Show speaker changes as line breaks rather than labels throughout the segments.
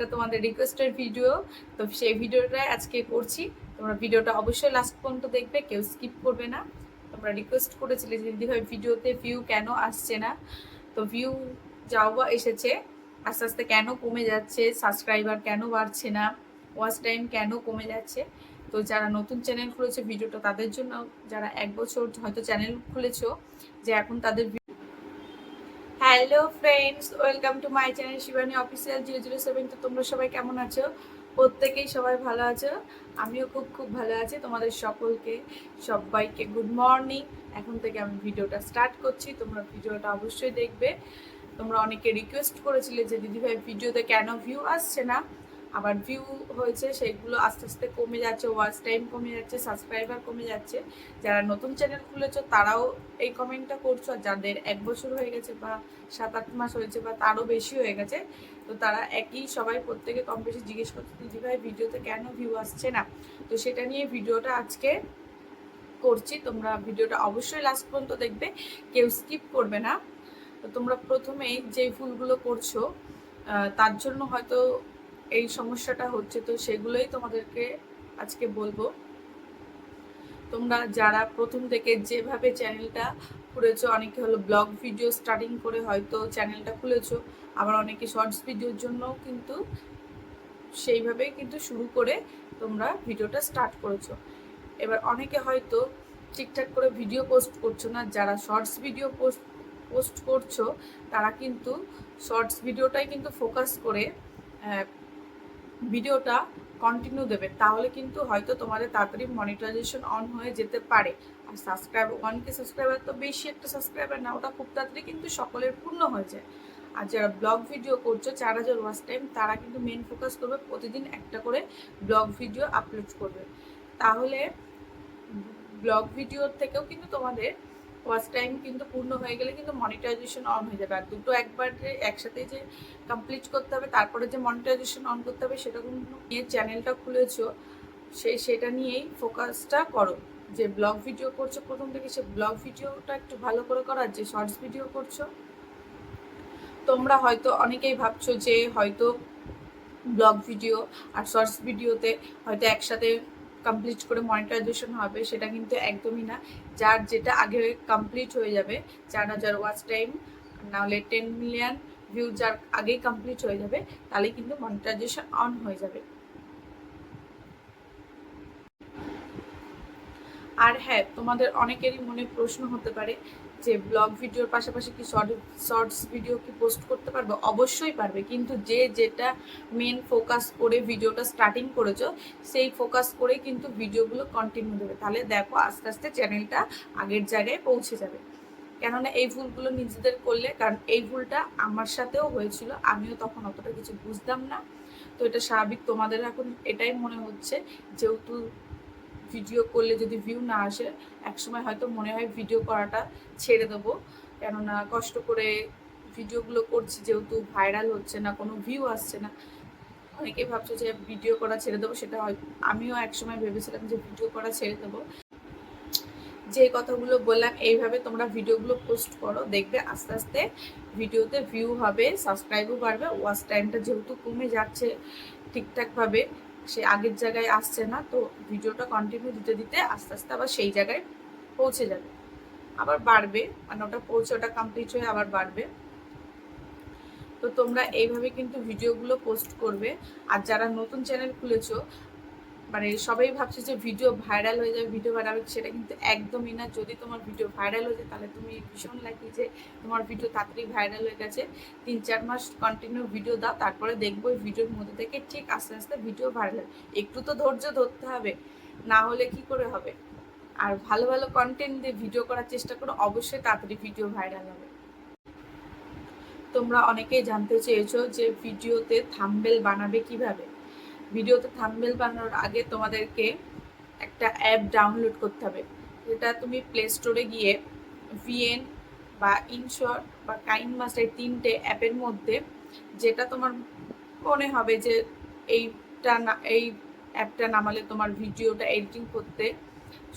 একটা তোমাদের রিকোয়েস্টের ভিডিও তো সেই ভিডিওটাই আজকে করছি। তোমরা ভিডিওটা অবশ্যই লাস্ট পর্যন্ত দেখবে, কেউ স্কিপ করবে না। তোমরা রিকোয়েস্ট করেছিলে যে দিদিভাই ভিডিওতে ভিউ কেন আসছে না? তো ভিউ যাও এসেছে, আস্তে আস্তে কেন কমে যাচ্ছে সাবস্ক্রাইবার কেন বাড়ছে না ওয়াচ টাইম কেন কমে যাচ্ছে? তো যারা নতুন চ্যানেল খুলেছে ভিডিওটা তাদের জন্য, যারা এক বছর হয়তো চ্যানেল খুলেছো, যে এখন তাদের hello friends welcome to my channel Shivani official zero zero seven তো তোমরা সবাই কেমন আছো? প্রত্যেকেই সবাই ভালো আছো? আমিও খুব খুব ভালো আছি। তোমাদের সকলকে, সবাইকে গুড মর্নিং এখন থেকে আমি ভিডিওটা স্টার্ট করছি। তোমরা ভিডিওটা অবশ্যই দেখবে। তোমরা অনেকে রিকোয়েস্ট করেছিলে যে, দিদিভাই ভিডিওতে কেন ভিউ আসছে না? আবার ভিউ হয়েছে, সেগুলো আস্তে আস্তে কমে যাচ্ছে ওয়াচ টাইম কমে যাচ্ছে সাবস্ক্রাইবার কমে যাচ্ছে। যারা নতুন চ্যানেল খুলেছো, তারাও এই কমেন্টটা করছ। আর যাদের এক বছর হয়ে গেছে বা সাত আট মাস হয়েছে বা তারও বেশি হয়ে গেছে, তো তারা একই সবাই প্রত্যেকে কম বেশি জিজ্ঞেস করছে দিদিভাই ভিডিওতে কেন ভিউ আসছে না? তো সেটা নিয়ে ভিডিওটা আজকে করছি। তোমরা ভিডিওটা অবশ্যই লাস্ট পর্যন্ত দেখবে, কেউ স্কিপ করবে না। তো তোমরা প্রথমেই যে ফুলগুলো করছ তার জন্য হয়তো এই সমস্যাটা হচ্ছে, তো সেগুলোই তোমাদেরকে আজকে বলব। তোমরা যারা প্রথম থেকে যেভাবে চ্যানেলটা খুলেছো, অনেকে হলো ব্লগ ভিডিও স্টার্টিং করে হয়তো চ্যানেলটা খুলেছো, আবার অনেকে শর্টস ভিডিওর জন্য কিন্তু সেইভাবেই কিন্তু শুরু করে তোমরা ভিডিওটা স্টার্ট করেছ। এবার অনেকে হয়তো ঠিকঠাক করে ভিডিও পোস্ট করছ না, যারা শর্টস ভিডিও পোস্ট পোস্ট করছ, তারা কিন্তু শর্টস ভিডিওটাই কিন্তু ফোকাস করে ভিডিওটা কন্টিনিউ দেবে। তাহলে কিন্তু হয়তো তোমাদের তাড়াতাড়ি মনিটাইজেশন অন হয়ে যেতে পারে। আর সাবস্ক্রাইব ওয়ান কে সাবস্ক্রাইবার তো বেশি একটা সাবস্ক্রাইবার না, ওটা খুব তাড়াতাড়ি কিন্তু সকলের পূর্ণ হয়ে যায়। আর যারা ব্লগ ভিডিও করছ, চার হাজার ওয়াচ টাইম তারা কিন্তু মেন ফোকাস করবে প্রতিদিন একটা করে ব্লগ ভিডিও আপলোড করবে। তাহলে ব্লগ ভিডিওর থেকেও কিন্তু তোমাদের ওয়াচ টাইম কিন্তু পূর্ণ হয়ে গেলে কিন্তু মনিটাইজেশন অন হয়ে যাবে। আর দুটো একবারে একসাথে যে কমপ্লিট করতে হবে, তারপরে যে মনিটাইজেশন অন করতে হবে, সেটা কিন্তু নিয়ে চ্যানেলটা খুলেছো সেই সেটা নিয়েই ফোকাসটা করো। যে ব্লগ ভিডিও করছ প্রথম থেকে, সে ব্লগ ভিডিওটা একটু ভালো করে করার যে শর্টস ভিডিও করছ, তোমরা হয়তো অনেকেই ভাবছ যে হয়তো ব্লগ ভিডিও আর শর্টস ভিডিওতে হয়তো একসাথে কমপ্লিট করে মনিটাইজেশন হবে, সেটা কিন্তু একদমই না। যার যেটা আগে কমপ্লিট হয়ে যাবে, চার হাজার ওয়াচ টাইম নাহলে টেন মিলিয়ন ভিউ যার আগেই কমপ্লিট হয়ে যাবে তাহলে কিন্তু মনিটাইজেশন অন হয়ে যাবে। আর হ্যাঁ তোমাদের অনেকেরই মনে প্রশ্ন হতে পারে যে ব্লগ ভিডিওর পাশাপাশি কি শর্ট শর্টস ভিডিও কি পোস্ট করতে পারবে? অবশ্যই পারবে, কিন্তু যে যেটা মেন ফোকাস করে ভিডিওটা স্টার্টিং করেছ, সেই ফোকাস করে কিন্তু ভিডিওগুলো কন্টিনিউ দেবে। তাহলে দেখো, আস্তে আস্তে চ্যানেলটা আগের জায়গায় পৌঁছে যাবে। কেননা এই ভুলগুলো নিজেদের করলে, কারণ এই ভুলটা আমার সাথেও হয়েছিল, আমিও তখন অতটা কিছু বুঝতাম না। তো এটা স্বাভাবিক, তোমাদের এখন এটাই মনে হচ্ছে, যেহেতু ভিডিও করলে যদি ভিউ না আসে, একসময় হয়তো মনে হয় ভিডিও করাটা ছেড়ে দেবো। কেননা কষ্ট করে ভিডিওগুলো করছি, যেহেতু ভাইরাল হচ্ছে না, কোনো ভিউ আসছে না। অনেকেই ভাবছ যে ভিডিও করা ছেড়ে দেবো, সেটা হয়, আমিও একসময় ভেবেছিলাম যে ভিডিও করা ছেড়ে দেবো। যে কথাগুলো বললাম, এইভাবে তোমরা ভিডিওগুলো পোস্ট করো, দেখবে আস্তে আস্তে ভিডিওতে ভিউ হবে সাবস্ক্রাইবও বাড়বে ওয়াচ টাইমটা যেহেতু কমে যাচ্ছে ঠিকঠাকভাবে সে আগের জায়গায় আসছে না, তো ভিডিওটা কন্টিনিউ দিতে দিতে আস্তে আস্তে আবার সেই জায়গায় পৌঁছে যাবে। আবার বাড়বে মানে ওটা পৌঁছে, ওটা কমপ্লিট হয়ে আবার বাড়বে। তো তোমরা এইভাবে কিন্তু ভিডিওগুলো পোস্ট করবে। আর যারা নতুন চ্যানেল খুলেছো মানে সবাই ভাবছে যে ভিডিও ভাইরাল হয়ে যাবে ভিডিও ভাইরাল হবে সেটা কিন্তু একদমই না। যদি তোমার ভিডিও ভাইরাল হয়ে যায়, তাহলে তুমি ভীষণ লাকি যে তোমার ভিডিও তাড়াতাড়ি ভাইরাল হয়ে গেছে। তিন চার মাস কন্টিনিউ ভিডিও দাও, তারপরে দেখব ওই ভিডিওর মধ্যে থেকে ঠিক আস্তে আস্তে ভিডিও ভাইরাল একটু তো ধৈর্য ধরতে হবে, না হলে কি করে হবে? আর ভালো ভালো কন্টেন্ট দিয়ে ভিডিও করার চেষ্টা করো, অবশ্যই তাড়াতাড়ি ভিডিও ভাইরাল হবে। তোমরা অনেকেই জানতে চেয়েছো যে ভিডিওতে থাম্বেল বানাবে কীভাবে? ভিডিওতে থাম্বেল বানানোর আগে তোমাদেরকে একটা অ্যাপ ডাউনলোড করতে হবে। যেটা তুমি প্লে স্টোরে গিয়ে ভিএন বা ইনশট বা কাইন তিনটে অ্যাপের মধ্যে যেটা তোমার মনে হবে যে এইটা না, এই অ্যাপটা নামালে তোমার ভিডিওটা এডিটিং করতে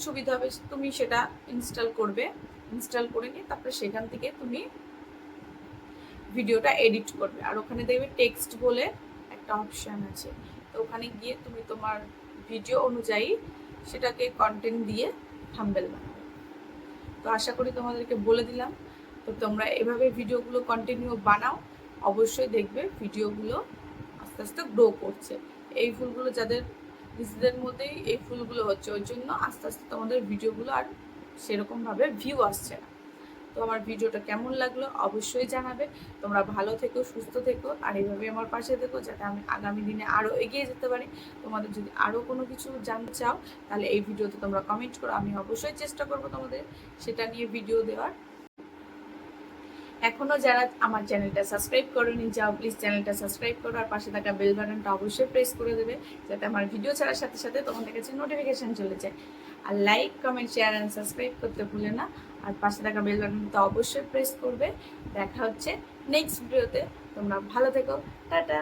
সুবিধা হবে, তুমি সেটা ইনস্টল করবে। ইনস্টল করে নিয়ে তারপরে সেখান থেকে তুমি ভিডিওটা এডিট করবে। আর ওখানে দেখবে টেক্সট বলে একটা অপশান আছে। তো ওখানে গিয়ে তুমি তোমার ভিডিও অনুযায়ী সেটাকে কন্টেন্ট দিয়ে থাম্বেল বানাবে। তো আশা করি তোমাদেরকে বলে দিলাম। তো তোমরা এভাবে ভিডিওগুলো কন্টিনিউ বানাও। অবশ্যই দেখবে ভিডিওগুলো আস্তে আস্তে গ্রো করছে। এই ফুলগুলো যাদের, নিজেদের মধ্যেই এই ফুলগুলো হচ্ছে, ওই জন্য আস্তে আস্তে তোমাদের ভিডিওগুলো আর সেরকমভাবে ভিউ আসছে না। তো আমার ভিডিওটা কেমন লাগল অবশ্যই জানাবে। তোমরা ভালো থেকো, সুস্থ থেকো, আর এইভাবে আমার পাশে থেকো যাতে আমি আগামী দিনে আরও এগিয়ে যেতে পারি। তোমাদের যদি আরও কোনো কিছু জানতে চাও, তাহলে এই ভিডিওতে তোমরা কমেন্ট করো। আমি অবশ্যই চেষ্টা করব তোমাদের সেটা নিয়ে ভিডিও দেওয়ার। এখনও যারা আমার চ্যানেলটা সাবস্ক্রাইব করোনি, যাও প্লিজ চ্যানেলটা সাবস্ক্রাইব করো আর পাশে থাকা বেল বাটনটা অবশ্যই প্রেস করে দেবে যাতে আমার ভিডিও ছাড়ার সাথে সাথে তোমাদের কাছে নোটিফিকেশান চলে যায়। আর like comment share and subscribe করতে ভুলে না। আর পাশে থাকা বেল বাটনটা অবশ্যই প্রেস করবে। দেখা হচ্ছে নেক্সট ভিডিওতে তোমরা ভালো থেকো। টাটা!